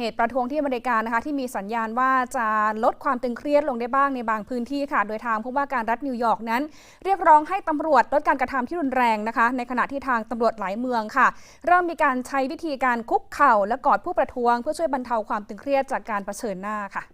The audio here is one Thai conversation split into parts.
เหตุประท้วงที่อเมริกานะคะที่มีสัญญาณว่าจะลดความตึงเครียดลงได้บ้างในบางพื้นที่ค่ะ โดยทางผู้ว่าการรัฐนิวยอร์กนั้น เรียกร้องให้ตำรวจลดการกระทำที่รุนแรงนะคะ ในขณะที่ทางตำรวจหลายเมืองค่ะ เริ่มมีการใช้วิธีการคุกเข่าและกอดผู้ประท้วง เพื่อช่วยบรรเทาความตึงเครียดจากการเผชิญหน้าค่ะ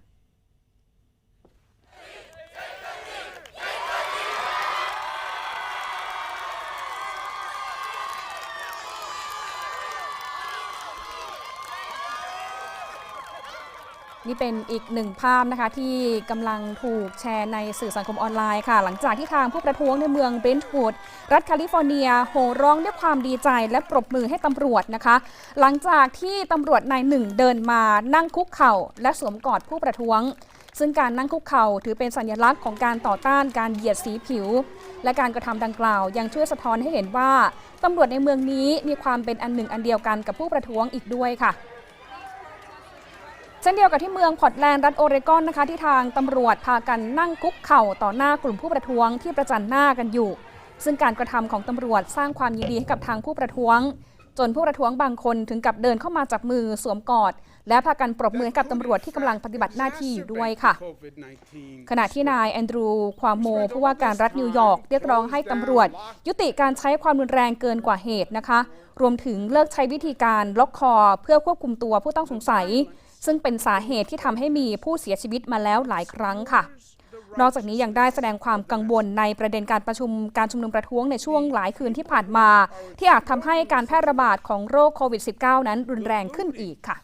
นี่เป็นอีกหนึ่งภาพนะคะที่กำลังถูกแชร์ในสื่อสังคมออนไลน์ค่ะ หลังจากที่ทางผู้ประท้วงในเมืองเบนท์วูดรัฐแคลิฟอร์เนียโห่ร้องด้วยความดีใจและปรบมือให้ตำรวจนะคะ หลังจากที่ตำรวจนายหนึ่งเดินมานั่งคุกเข่า และสวมกอดผู้ประท้วง ซึ่งการนั่งคุกเข่าถือเป็นสัญลักษณ์ของการต่อต้านการเหยียดสีผิว และการกระทำดังกล่าว ยังช่วยสะท้อนให้เห็นว่าตำรวจในเมืองนี้มีความเป็นอันหนึ่งอันเดียวกันกับผู้ประท้วงอีกด้วยค่ะ ช่นเดียวกับที่เมืองพอร์ตแลนด์รัฐโอเรกอนนะคะที่ทางตำรวจพากันนั่งคุกเข่าต่อหน้ากลุ่มผู้ประท้วงที่ประจันหน้ากันอยู่ ซึ่งการกระทำของตำรวจสร้างความยินดีให้กับทางผู้ประท้วง จนผู้ประท้วงบางคนถึงกับเดินเข้ามาจับมือสวมกอด และพากันปรบมือให้กับตำรวจที่กำลังปฏิบัติหน้าที่อยู่ด้วยค่ะ ขณะที่นายแอนดรูความโมผู้ว่าการรัฐนิวยอร์กเรียกร้องให้ตำรวจ ยุติการใช้ความรุนแรงเกินกว่าเหตุนะคะ รวมถึงเลิกใช้วิธีการล็อกคอ เพื่อควบคุมตัวผู้ต้องสงสัย ซึ่งเป็นสาเหตุที่ทำให้มีผู้เสียชีวิตมาแล้วหลายครั้งค่ะ นอกจากนี้ยังได้แสดงความกังวลในประเด็นการประชุมการชุมนุมประท้วงในช่วงหลายคืนที่ผ่านมา ที่อาจทำให้การแพร่ระบาดของโรคโควิด -19 นั้นรุนแรงขึ้นอีกค่ะ